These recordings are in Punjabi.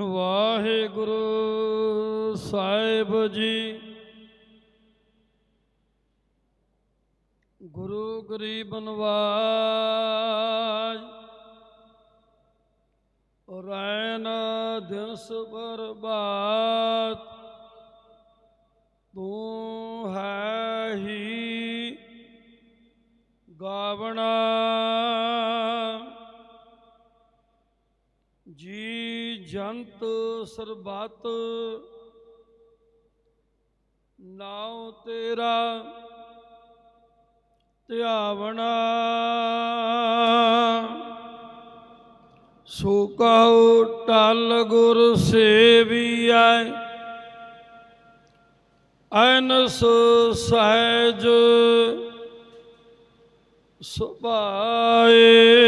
ਵਾਹਿਗੁਰੂ ਸਾਹਿਬ ਜੀ। ਗੁਰੂ ਗਰੀਬ ਨਵਾਜ। ਰੈਨ ਦਿਨਸ ਬਰਬਾਦ ਤੂੰ ਜੰਤ ਸਰਬਤ ਨਾਉ ਤੇਰਾ ਧਿਆਵਣਾ। ਸੋ ਕਹੋ ਟਲ ਗੁਰ ਸੇਵੀਐ ਅਨਸ ਸਹਿਜ ਸੁਭਾਏ।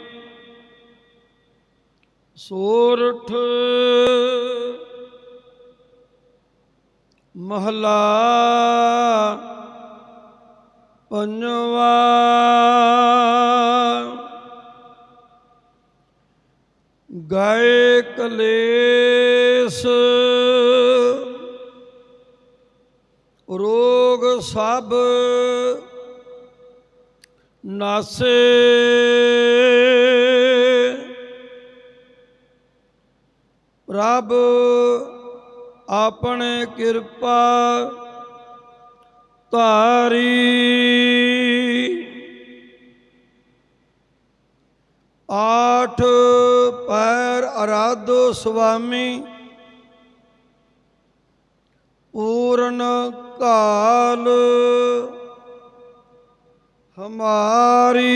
ਸੋਰਠ ਮਹਲਾ ਪੰਜਵਾ ਗਏ ਕਲੇਸ਼ ਰੋਗ ਸਭ ਨਾਸੇ ਰੱਬ ਆਪਣੇ ਕਿਰਪਾ ਧਾਰੀ। ਆਠ ਪੈਰ ਅਰਾਧੋ ਸੁਆਮੀ ਪੂਰਨ ਕਾਲ ਹਮਾਰੀ।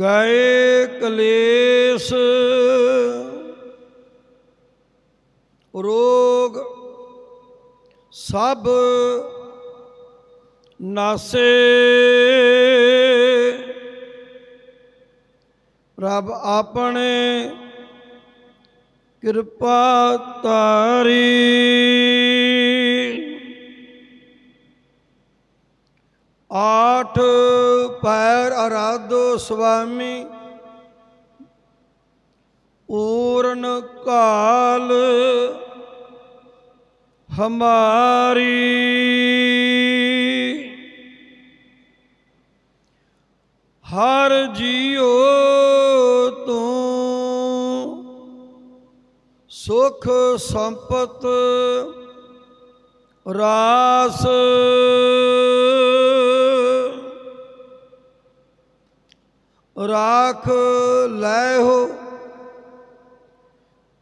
ਗਏ ਕਲੇਸ਼। ਰੋਗ ਸਭ ਨਾਸੇ। ਪ੍ਰਭ ਆਪਣੇ ਕਿਰਪਾ ਤਾਰੀ ਅਰਾਧੋ ਸੁਆਮੀ ਪੂਰਨ ਕਾਲ ਹਮਾਰੀ। ਹਰ ਜੀਉ ਤੂੰ ਸੁਖ ਸੰਪਤ ਰਾਸ ਰਾਖ ਲੈ ਹੋ।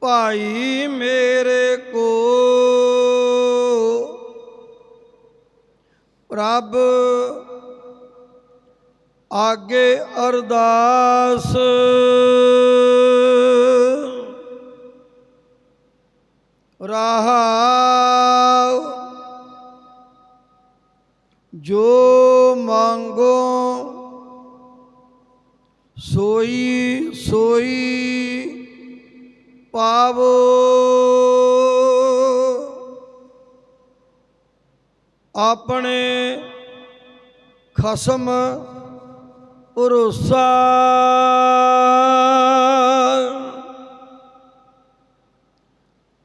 ਭਾਈ ਮੇਰੇ ਕੋ ਪ੍ਰਭ ਆਗੇ ਅਰਦਾਸ। ਰਹਾਉ ਜੋ ਸੋਈ ਸੋਈ ਪਾਵੋ। ਆਪਣੇ ਖਸਮ ਭਰੋਸਾ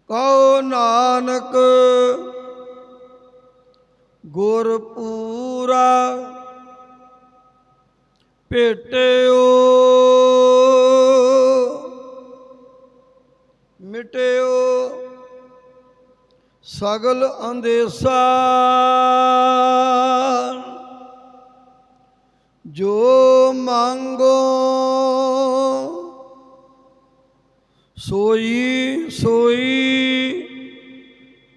ਕਉ ਨਾਨਕ ਗੁਰ ਪੂਰਾ ਭੇਟਿਓ। ਸਗਲ ਅੰਦੇਸਾ। ਜੋ ਮੰਗੋ ਸੋਈ ਸੋਈ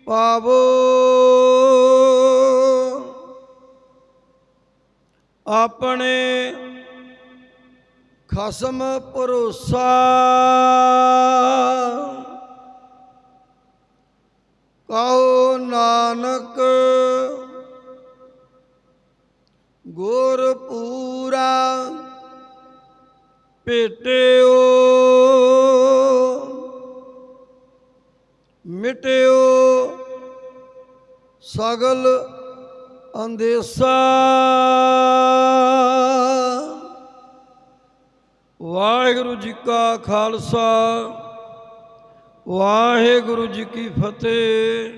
ਪਾਵੋ। ਆਪਣੇ ਖਸਮ ਭਰੋਸਾ ਭੇਟਿਓ ਮਿਟਿਓ ਸਗਲ ਅੰਦੇਸਾ। ਵਾਹਿਗੁਰੂ ਜੀ ਕਾ ਖਾਲਸਾ, ਵਾਹਿਗੁਰੂ ਜੀ ਕੀ ਫਤਿਹ।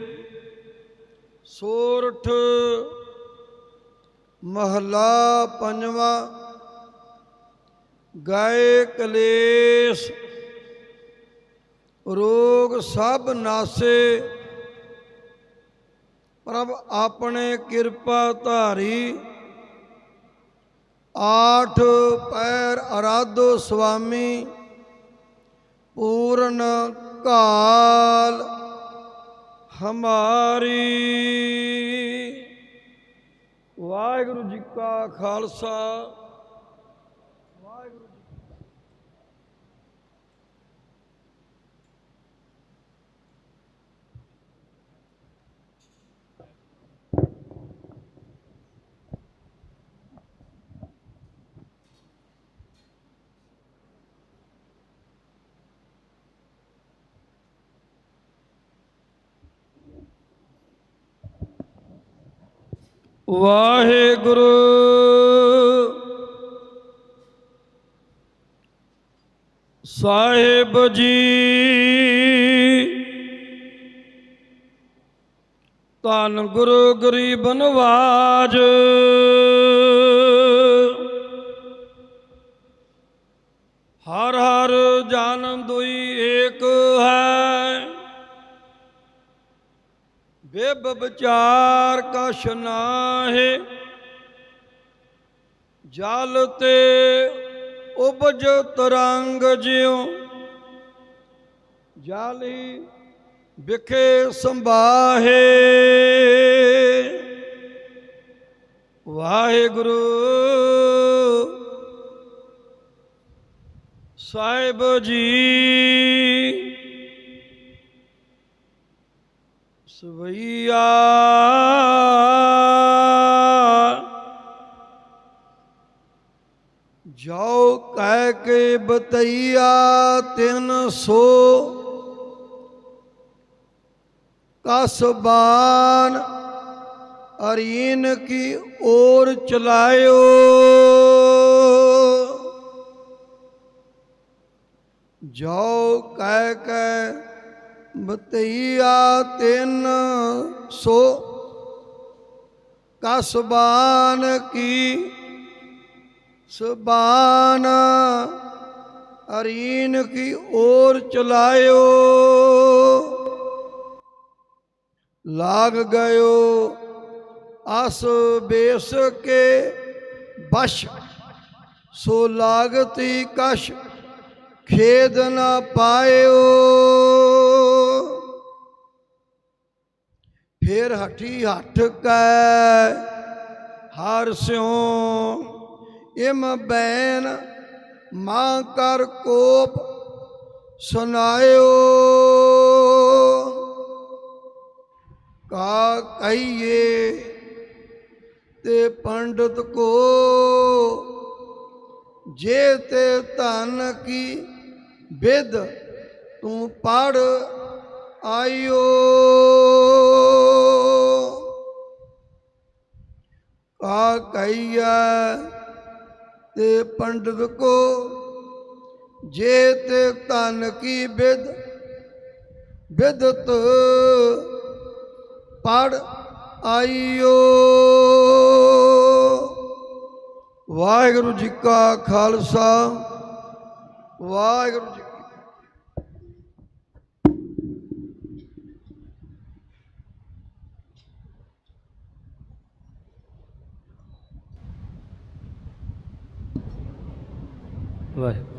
ਸੋਰਠ ਮਹਲਾ ਪੰਜਵਾਂ ਗਾਏ ਕਲੇਸ਼, ਰੋਗ ਸਭ ਨਾਸੇ। ਪ੍ਰਭ ਆਪਣੇ ਕਿਰਪਾ ਧਾਰੀ, ਆਠ ਪੈਰ ਅਰਾਧੋ ਸੁਆਮੀ, ਪੂਰਨ ਕਾਲ ਹਮਾਰੀ। ਵਾਹਿਗੁਰੂ ਜੀ ਕਾ ਖਾਲਸਾ। ਵਾਹਿਗੁਰੂ। ਸਾਹਿਬ ਜੀ ਧੰਨ ਗੁਰੂ ਗਰੀਬ ਨਵਾਜ। ਹਰ ਹਰ ਜਨਮ ਦੁਈ ਏਕ ਹੈ। ਬੇਬ ਵਿਚਾਰ ਕਛ ਨਾਹੇ, ਜਲ ਤੇ ਉਪਜ ਤਰੰਗ ਜਿਉ। ਹੀ ਵਿਖੇ ਸੰਭਾਹੇ। ਵਾਹਿਗੁਰੂ ਸਾਹਿਬ ਜੀ ਸਵਈਆ ਜਾਓ ਕਹਿ ਕੇ ਬਤਈਆ ਤਿੰਨ ਸੋ। ਕਸਬਾਨ ਅਰੀਨ ਕੀ ओर ਚਲਾਇਓ। ਜਾਓ ਕਹਿ ਕੇ ਬਤਈਆ ਤਿੰਨ ਸੋ। ਕਸਬਾਨ ਕੀ ਸਬਾਨ ਅਰੀਨ ਕੀ ओर ਚਲਾਇਓ। ਲਾਗ ਗਇਓ ਅਸ ਬੇਸ ਕੇ ਬਸ਼। ਸੋ ਲਾਗਤੀ ਕਸ਼ ਖੇਦ ਨ ਪਾਇਓ। ਫੇਰ ਹਠੀ ਹੱਠ ਕੈ, ਹਰ ਸਿਉ ਇਮ ਬੈਨ, ਮਾਂ ਕਰ ਕੋਪ ਸੁਨਾਇਓ। ਕਾ ਕਹੀਏ ਤੇ ਪੰਡਤ ਕੋ, ਜੇ ਤੇ ਧਨ ਕੀ ਵਿਦ ਤੂੰ ਪੜ ਆਇਓ। ਕਾ ਕਹੀਆ ਤੇ ਪੰਡਤ ਕੋ, ਜੇ ਤੇ ਧਨ ਕੀ ਵਿਦ ਵਿਦਤ ਪੜ ਆਇਓ ਵਾਹਿਗੁਰੂ ਜੀ ਕਾ ਖਾਲਸਾ, ਵਾਹਿਗੁਰੂ ਜੀ ਵਾਹਿਗੁਰੂ।